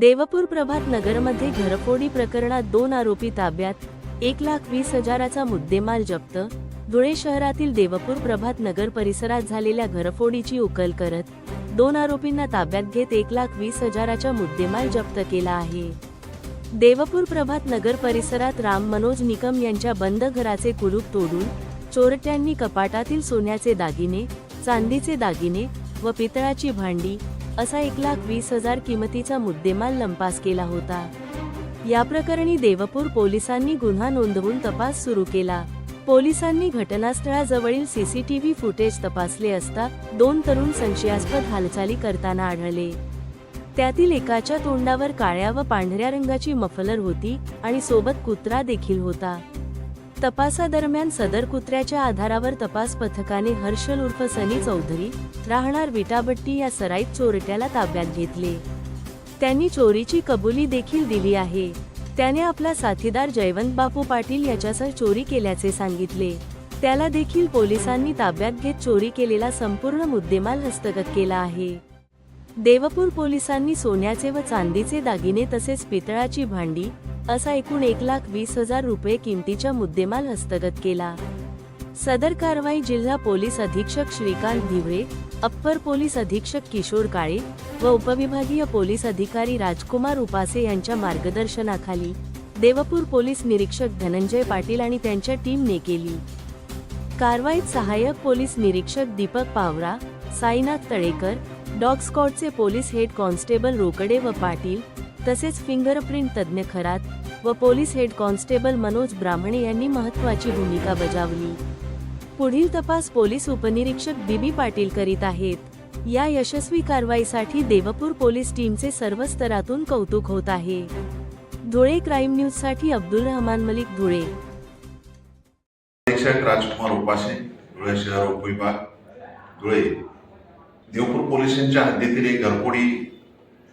देवपूर प्रभात नगरमध्ये घरफोडी प्रकरणात दोन आरोपी ताब्यात एक लाख वीस हजाराचा मुद्देमाल जप्त धुळे शहरातील देवपूर प्रभात नगर परिसरात झालेल्या घरफोडीची उकल करत दोन आरोपींना ताब्यात घेत एक लाख वीस हजाराचा मुद्देमाल जप्त केला आहे. देवपूर प्रभात नगर परिसरात राम मनोज निकम यांच्या बंद घराचे कुलूप तोडून चोरट्यांनी कपाटातील सोन्याचे दागिने चांदीचे दागिने व पितळाची भांडी असा एक लाख वीस हजार किमतीचा मुद्देमाल लंपास केला होता. या प्रकरणी देवपूर पोलिसांनी गुन्हा नोंदवून तपास सुरू केला. पोलिसांनी घटनास्थळाजवळील सीसीटीव्ही फुटेज तपासले असता दोन तरुण संशयास्पद हालचाली करताना आढळले. त्यातील एकाच्या तोंडावर काळ्या व पांढऱ्या रंगाची मफलर होती आणि सोबत कुत्रा देखील होता. तपासादरम्यान सदर कुत्र्याच्या आधारावर तपास पथकाने हर्षल उर्फ सनी चौधरी राहणार विटाबट्टी या सराईत चोरट्याला ताब्यात घेतले. त्यांनी चोरीची कबुली देखील दिली आहे. त्याने आपला साथीदार जयवंत बापू पाटील याच्यासह चोरी केल्याचे सांगितले. त्याला देखील पोलिसांनी ताब्यात घेत चोरी केलेला संपूर्ण मुद्देमाल हस्तगत केला आहे. देवपूर पोलिसांनी सोन्याचे व चांदीचे दागिने तसेच पितळाची भांडी असा एकूण एक लाख वीस हजार रुपये किमतीचा मुद्देमाल हस्तगत केला. सदर कारवाई जिल्हा पोलीस अधीक्षक श्रीकांत धिवरे अप्पर पोलीस अधीक्षक किशोर काळे व उपविभागीय पोलीस अधिकारी राजकुमार उपासे यांच्या मार्गदर्शनाखाली देवपूर पोलीस निरीक्षक धनंजय पाटील आणि त्यांच्या टीमने केली. कारवाईत सहाय्यक पोलीस निरीक्षक दीपक पावरा साईनाथ तळेकर डॉग स्कॉटचे पोलीस हेड कॉन्स्टेबल रोकडे व पाटील तसेच फिंगरप्रिंट तज्ज्ञ खरात व पोलीस हेड कॉन्स्टेबल मनोज ब्राह्मणे यांनी महत्त्वाची भूमिका बजावली. पुढील तपास पोलीस उपनिरीक्षक बीबी पाटील करीत आहेत. या यशस्वी कारवाईसाठी देवपूर पोलीस टीमचे सर्व स्तरातून कौतुक होत आहे. धुळे क्राईम न्यूजसाठी अब्दुल रहमान मलिक धुळे. राजकुमार उपासे धुळे शहर उपविभाग धुळे. देवपूर पोलिसांच्या हद्दीतील एक घरफोडी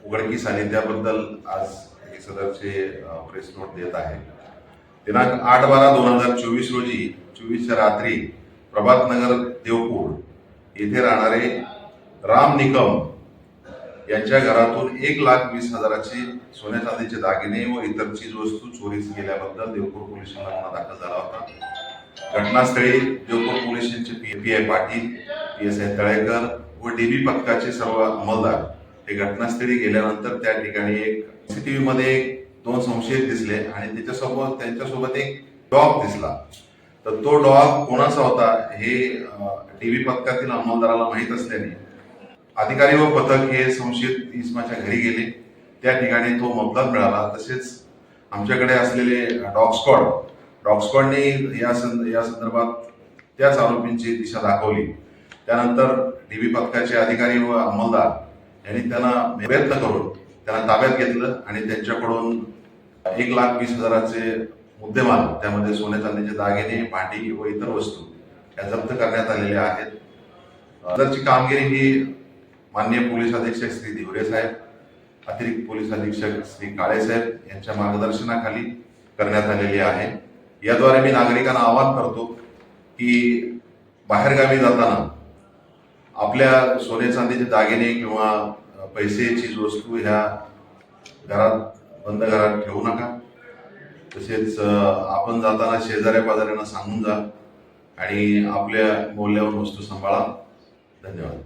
उघडकीस आली. त्याबद्दल आज हे सदरचे प्रेस नोट देत आहे. दिनांक आठ बारा दोन हजार चोवीस रोजी चोवीसच्या रात्री प्रभातनगर देवपूर येथे राहणारे राम निकम यांच्या घरातून एक लाख वीस हजाराचे सोन्या चांदीचे दागिने व इतर चीज वस्तू चोरीस गेल्याबद्दल देवपूर पोलीस ठाण्यात गुन्हा दाखल झाला होता. घटनास्थळी देवपूर पोलिसांचे P P I Patil P S I Talekar व डीबी पथकाचे सर्व अंमलदार ते घटनास्थळी गेल्यानंतर त्या ठिकाणी एक सीसीटीव्ही मध्ये एक दोन संशयित दिसले आणि त्याच्यासोबत त्यांच्यासोबत एक डॉग दिसला. तर तो डॉग कोणाचा होता हे टीव्ही पथकातील अंमलदाराला माहीत असल्याने अधिकारी व पथक हे संशयित इस्माच्या घरी गेले. त्या ठिकाणी तो मतदान मिळाला. तसेच आमच्याकडे असलेले डॉग स्कॉड डॉग स्कॉडने या संद या संदर्भात त्याच आरोपींची दिशा दाखवली. त्यानंतर डीबी पथकाचे अधिकारी व अंमलदार यांनी त्यांना प्रयत्न करून त्यांना ताब्यात घेतलं आणि त्यांच्याकडून एक लाख वीस हजाराचे मुद्देमाल त्यामध्ये सोन्या चांदीचे दागिने भांडी व इतर वस्तू या जप्त करण्यात आलेल्या आहेत. सदरची कामगिरी ही माननीय पोलीस अधीक्षक श्री धिवरे साहेब अतिरिक्त पोलीस अधीक्षक श्री काळे साहेब यांच्या मार्गदर्शनाखाली करण्यात आलेली आहे. याद्वारे मी नागरिकांना आवाहन करतो की बाहेरगावी जाताना आपल्या सोने चांदीचे दागिने किंवा अ, पैसे चीज वस्तू ह्या घरात बंद घरात ठेवू नका. तसेच आपण जाताना शेजाऱ्या पाजाऱ्यांना सांगून जा आणि आपल्या मौल्यवान वस्तू सांभाळा. धन्यवाद.